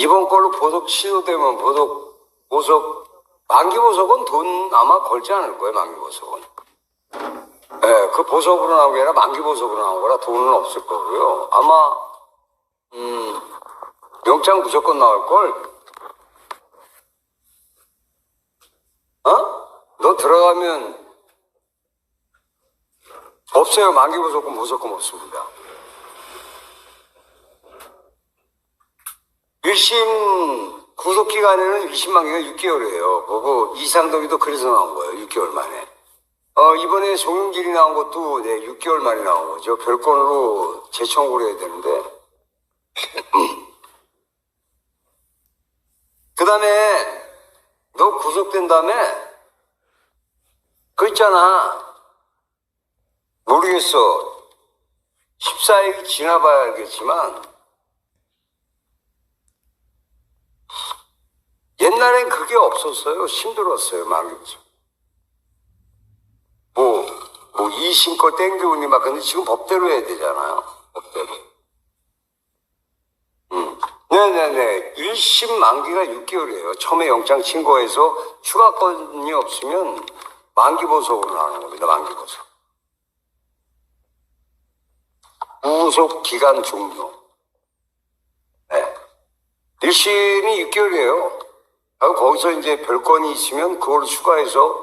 이번 걸로 보석 취소되면 보석, 보석, 만기 보석은 돈 아마 걸지 않을 거예요, 만기 보석은. 예, 그 보석으로 나온 게 아니라 만기 보석으로 나온 거라 돈은 없을 거고요. 아마, 음, 영장 무조건 나올 걸? 어? 너 들어가면, 없어요. 만기 보석은 무조건 없습니다. 1심 구속 기간에는 1심 만기가 6개월이에요. 그거 이상덕이도 그래서 나온 거예요. 6개월 만에. 어, 이번에 송영길이 나온 것도 네, 6개월 만에 나온 거죠. 별건으로 재청구를 해야 되는데. 그 다음에 너 구속된 다음에 그 있잖아. 모르겠어. 14일이 지나봐야 알겠지만 옛날엔 그게 없었어요. 힘들었어요, 만기부터. 뭐, 뭐, 이심껏 땡겨오니 막, 근데 지금 법대로 해야 되잖아요. 법대로. 음. 네네네. 1심 만기가 6개월이에요. 처음에 영장 신고해서 추가건이 없으면 만기 보석으로 나오는 겁니다, 만기 보석. 구속 기간 종료. 네. 1심이 6개월이에요. 거기서 이제 별건이 있으면 그걸 추가해서